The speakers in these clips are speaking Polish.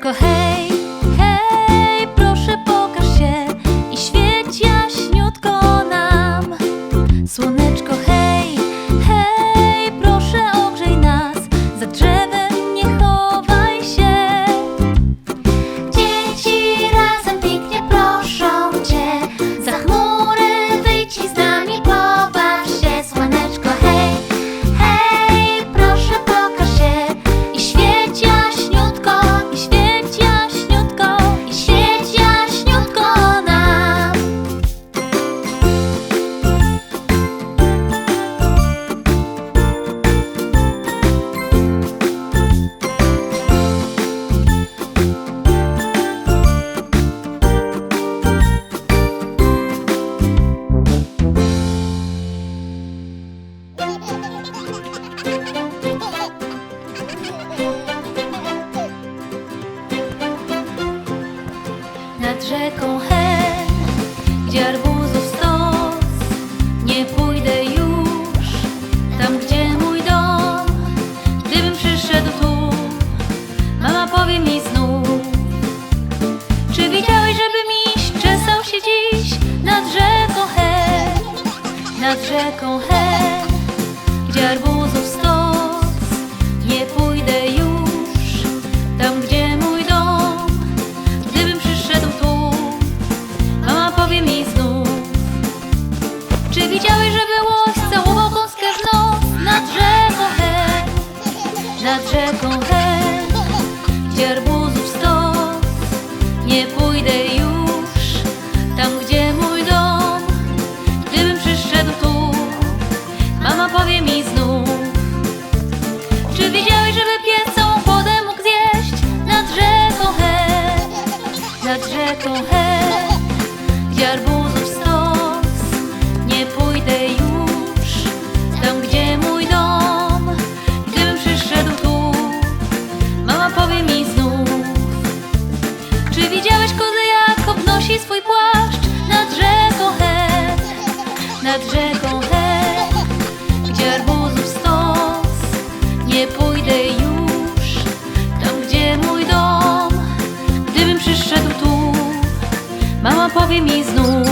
Słoneczko, hej, sans problème,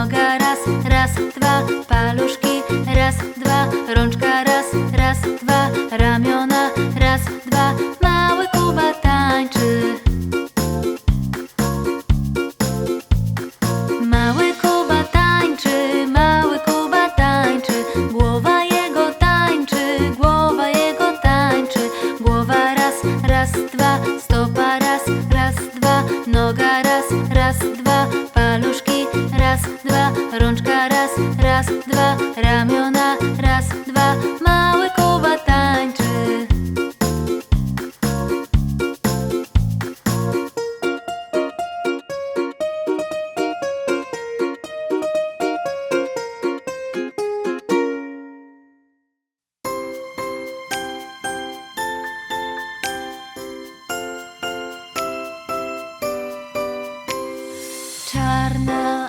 noga raz, raz, dwa, paluszki now.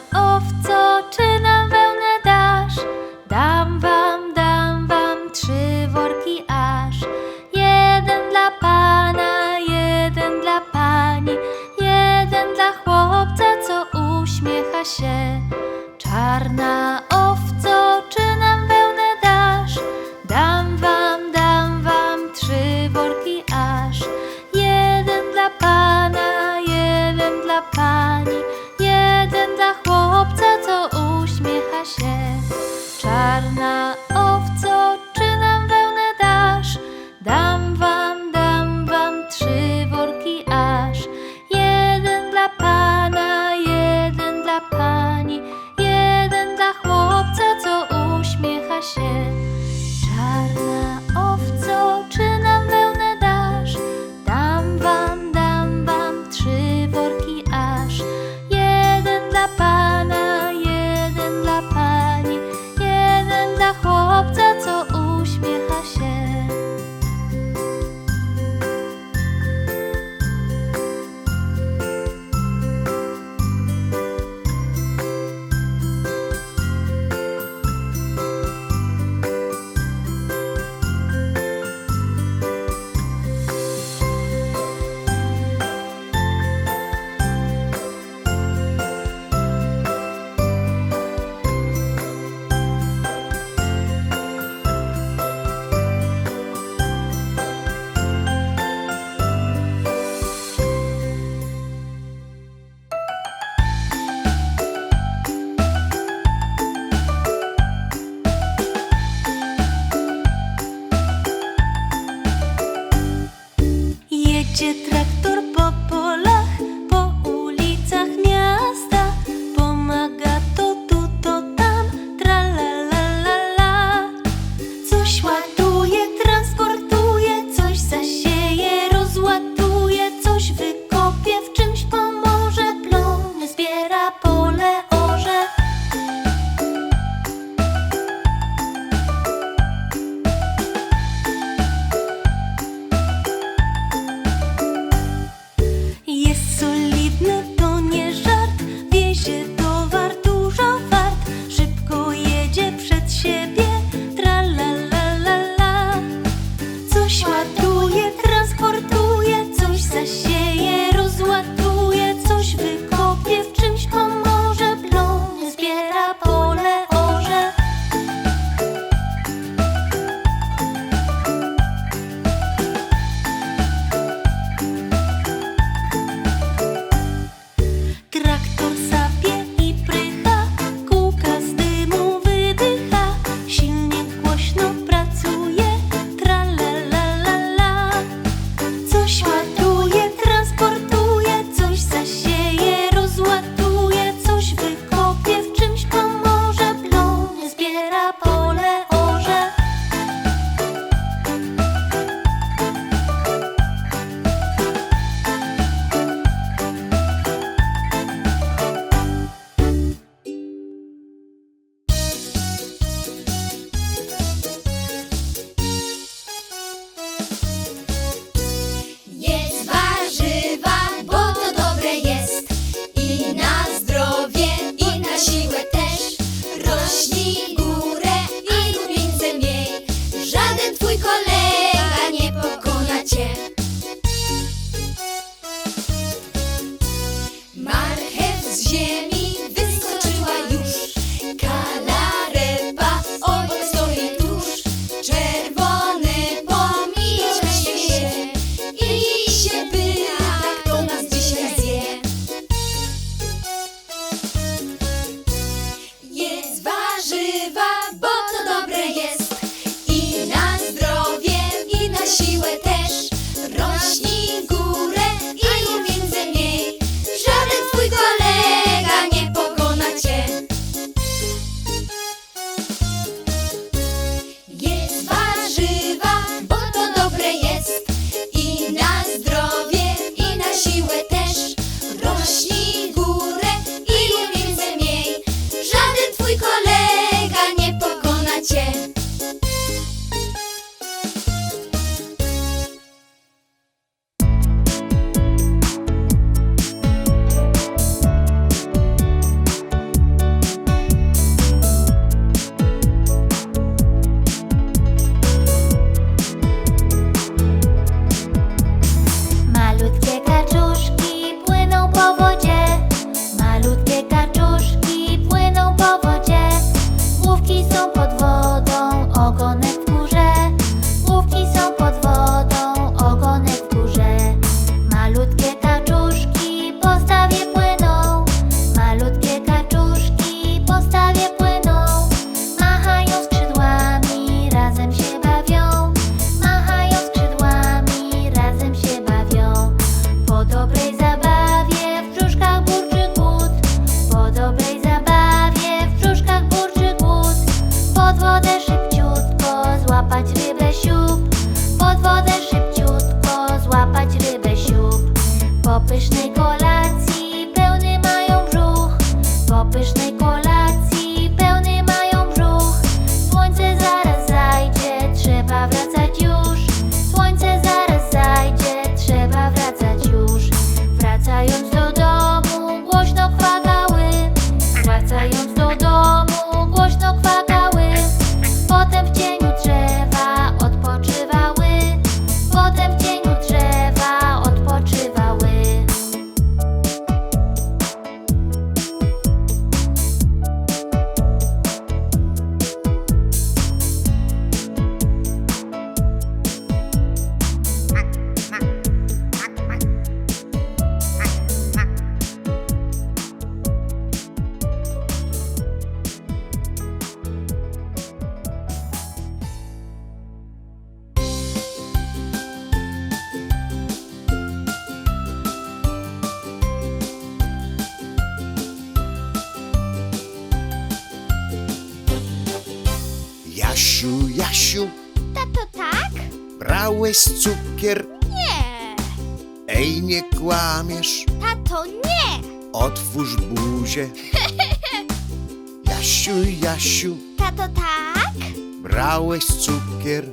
Jasiu, Jasiu, Tato tak? brałeś cukier?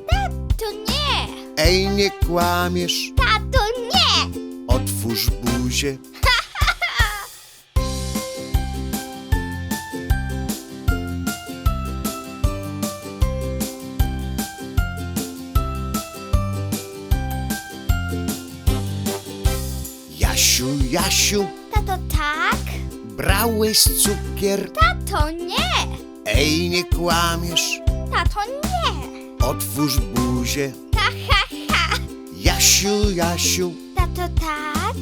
To nie! Ej, nie kłamiesz, Tato nie! otwórz buzię. Jasiu, Jasiu, Tato tak? Brałeś cukier? Tato, nie! Ej, nie kłamiesz, Tato, nie! otwórz buzię. Ha, ha, ha! Jasiu, Jasiu, Tato, tak?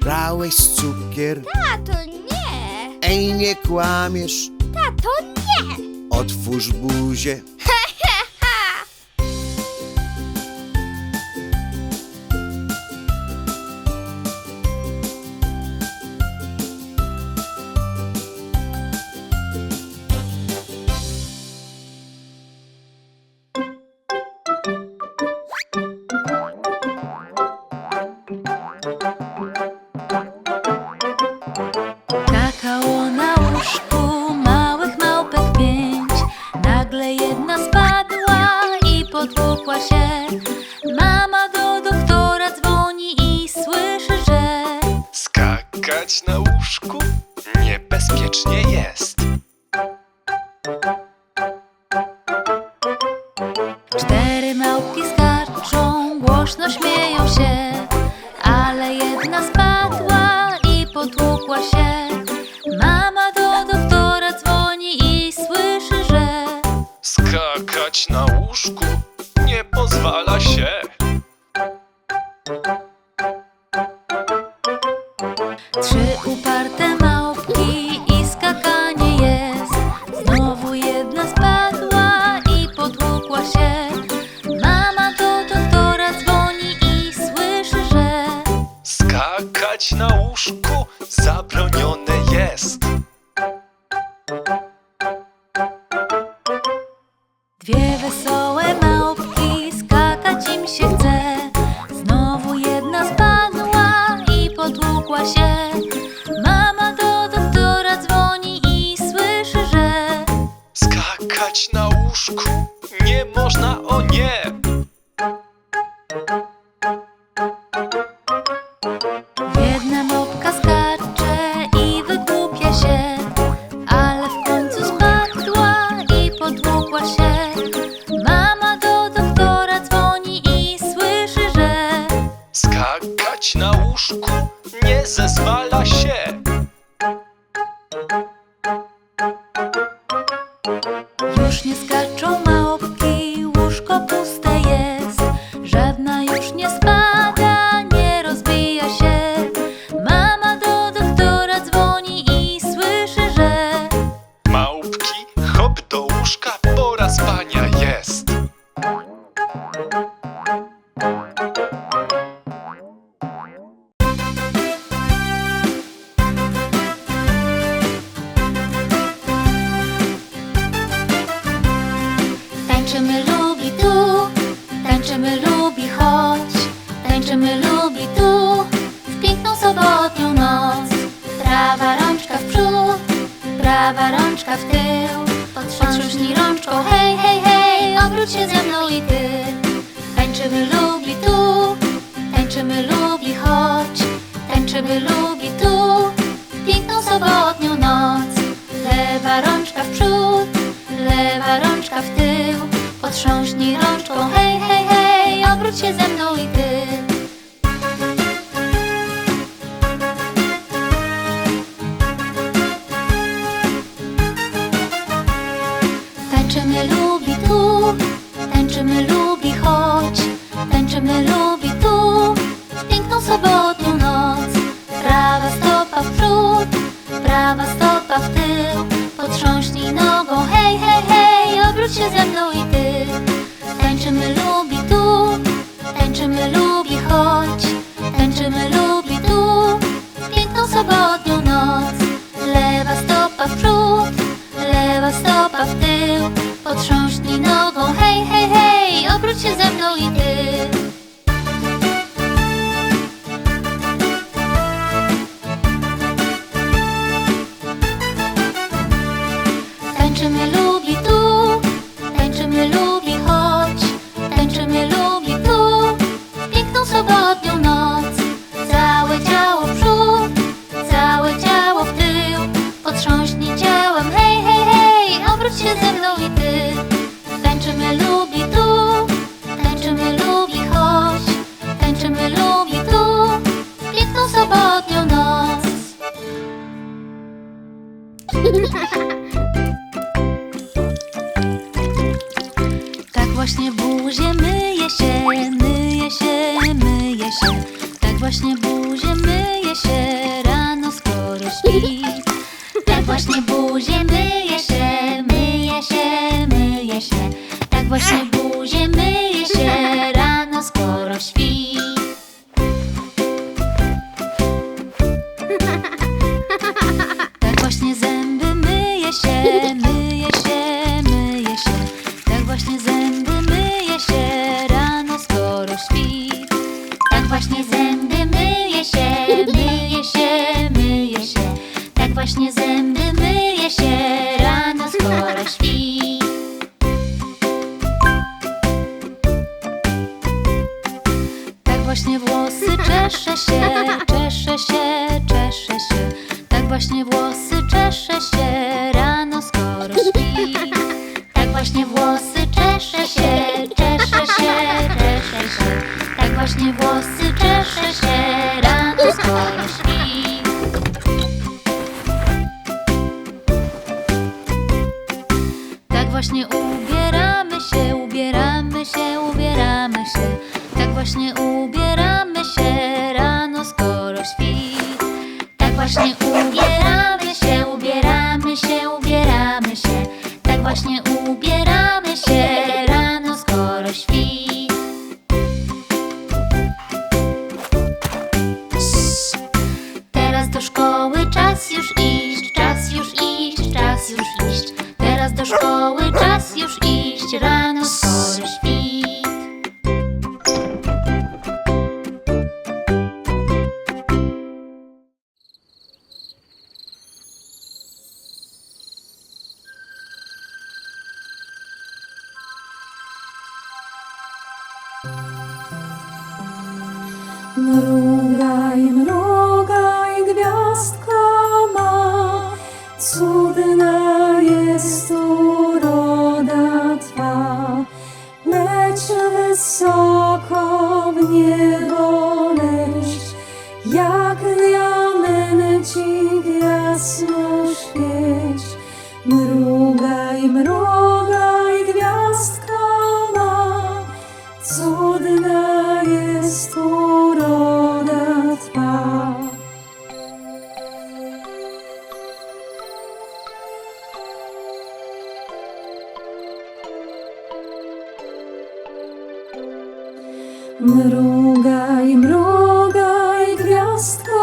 brałeś cukier? Tato, nie! Ej, nie kłamiesz, Tato, nie! otwórz buzię. Ha, łóżku nie pozwala się. sobotnią noc. Prawa rączka w przód, prawa rączka w tył. Potrząśnij rączką, hej, hej, hej Obróć się ze mną i ty. Tańczymy lubli tu, tańczymy lubli chodź Tańczymy lubli tu, piękną sobotnią noc. Lewa rączka w przód, lewa rączka w tył. Potrząśnij rączką, hej, hej, hej Obróć się ze mną i ty. dziewczyny lubi tu Piękną sobotnią noc. Prawa stopa w przód Prawa stopa w tył. Potrząśnij nogą Hej, hej, hej Obróć się ze mną. Tak właśnie buzie myje się, myje się, myje się. Tak właśnie buzie myje się, rano skoro śpi. Tak właśnie buzie myje czeszę się, czeszę się, czeszę się. Tak właśnie włosy czeszę się. Mrugaj, mrugaj, gwiazdka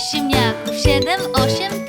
ziemniaków, siedem, osiem,